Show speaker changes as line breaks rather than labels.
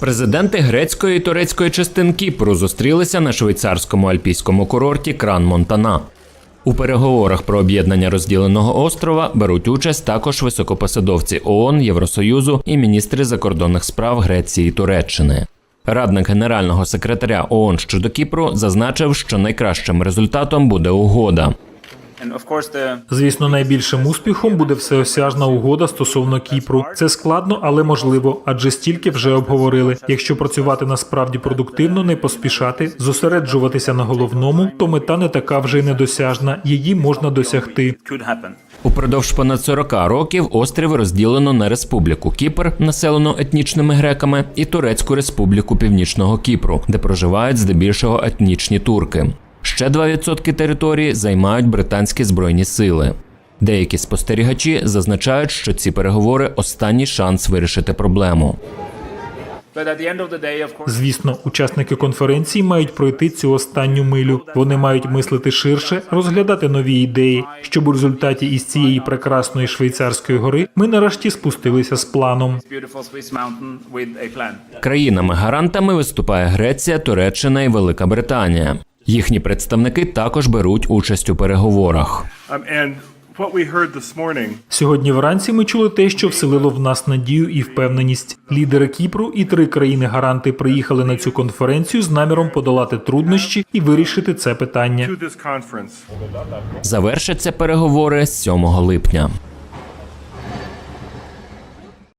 Президенти грецької і турецької частин Кіпру зустрілися на швейцарському альпійському курорті Кран Монтана. У переговорах про об'єднання розділеного острова беруть участь також високопосадовці ООН, Євросоюзу і міністри закордонних справ Греції і Туреччини. Радник генерального секретаря ООН щодо Кіпру зазначив, що найкращим результатом буде угода.
Звісно, найбільшим успіхом буде всеосяжна угода стосовно Кіпру. Це складно, але можливо, адже стільки вже обговорили. Якщо працювати насправді продуктивно, не поспішати, зосереджуватися на головному, то мета не така вже й недосяжна. Її можна досягти.
Упродовж понад 40 років острів розділено на Республіку Кіпр, населену етнічними греками, і Турецьку Республіку Північного Кіпру, де проживають здебільшого етнічні турки. Ще 2% території займають британські збройні сили. Деякі спостерігачі зазначають, що ці переговори останній шанс вирішити проблему.
Звісно, учасники конференції мають пройти цю останню милю. Вони мають мислити ширше, розглядати нові ідеї, щоб у результаті із цієї прекрасної швейцарської гори ми нарешті спустилися з планом.
plan.
Країнами-гарантами виступає Греція, Туреччина і Велика Британія. Їхні представники також беруть участь у переговорах.
Um,
Сьогодні вранці ми чули те, що вселило в нас надію і впевненість. Лідери Кіпру і три країни-гаранти приїхали на цю конференцію з наміром подолати труднощі і вирішити це питання.
Завершаться переговори 7 липня.